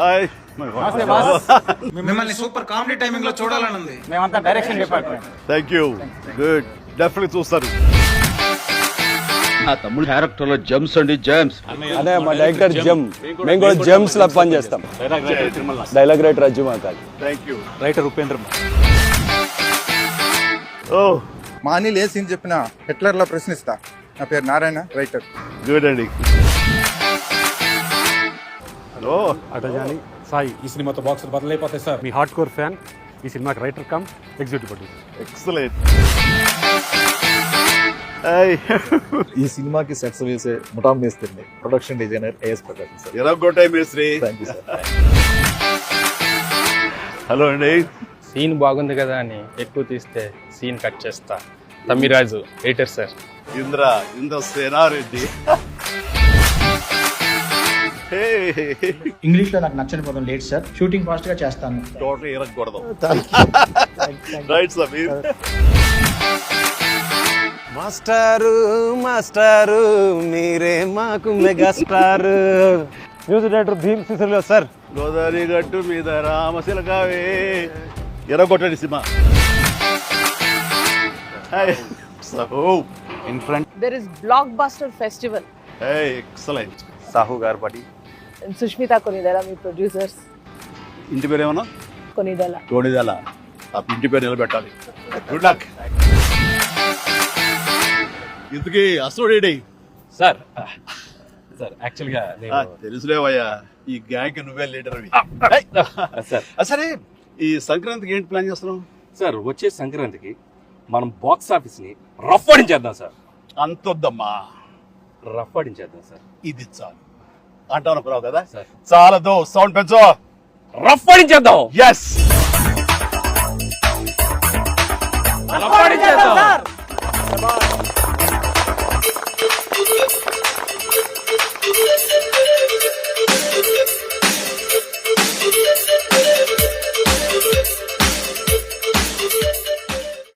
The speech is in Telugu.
హాయ్. నమస్తే బాస్. మిమ్మల్ని సూపర్ కామెడీ టైమింగ్లో చూడాలని ఉంది మేమంతా direction department. Thank you good definitely చూస్తారు. నా తమ్ముడు క్యారెక్టర్లో జమ్స్ అండి జమ్స్. అదే మా డైరెక్టర్ జమ్. మేము కూడా జమ్స్ లా పని చేస్తాం. డైలాగ్ రైటర్ అజ్జు మాకాలి థ్యాంక్ యూ రైటర్ ఉపేంద్ర ఓ. మా అనిల్ ఏ సీన్ చెప్పినా హిట్లర్లో ప్రశ్నిస్తా. నా పేరు నారాయణ రైటర్ గుడ్ అండి హలో. అటజాని సాయి ఈ సినిమాతో బాక్సులు బదులైపోతాయి సార్. మీ హార్డ్ కోర్ ఫ్యాన్ ఈ సినిమాకి writer cum executive producer excellent ఈ సినిమాకి సెట్స్ వేసే ముఠా మేస్త్రిని production designer A S Prakasam sir. ఎరగొట్టాయి మేస్త్రి. థ్యాంక్ యూ సార్ హలో అండి. సీన్ బాగుంది కదా అని ఎక్కువ తీస్తే సీన్ కట్ చేస్తా. Tammiraju editor sir Indra Indra Senareddy. ఇంగ్లీష్లో నాకు నచ్చని పదం లేట్ సార్ షూటింగ్ ఫాస్ట్గా చేస్తాను. టోటల్ ఇరగకూడదు. రైట్ సమీర్ మాస్టారు మాస్టారు మీరే మాకు మెగాస్టార్. న్యూస్ డైరెక్టర్ భీమ్ సిసిలో సార్. గోదావరి గట్టు మీద రామశిలకావే ఎరగొట్టండి cinema. Hi so in front there is blockbuster festival. Hey excellent Sahu గారు సుష్మిత కొనిదెల మీ ప్రొడ్యూసర్స్. ఇంటి పేరు ఏమన్నా? కొనిదెల. ఆ ఇంటి పేరు నిలబెట్టాలి. గుడ్ లక్ ఇంతకీ అసలు సార్ సార్ యాక్చువల్గా తెలుసులేవయ్యా. ఈ గ్యాంగ్ నువ్వే లీడర్ సార్. సరే ఈ సంక్రాంతికి ఏంటి ప్లాన్ చేస్తున్నావు? సార్ వచ్చే సంక్రాంతికి మనం బాక్స్ ఆఫీస్ని రఫ్ ఆడించేద్దాం సార్. అంతొద్దమ్మా. రఫ్ ఆడించేద్దాం సార్. ఇది చాలు. అంటావు అనుకున్నావు కదా. చాలదు సౌండ్ పెంచు. రఫ్ ఆడించేద్దాం. ఎస్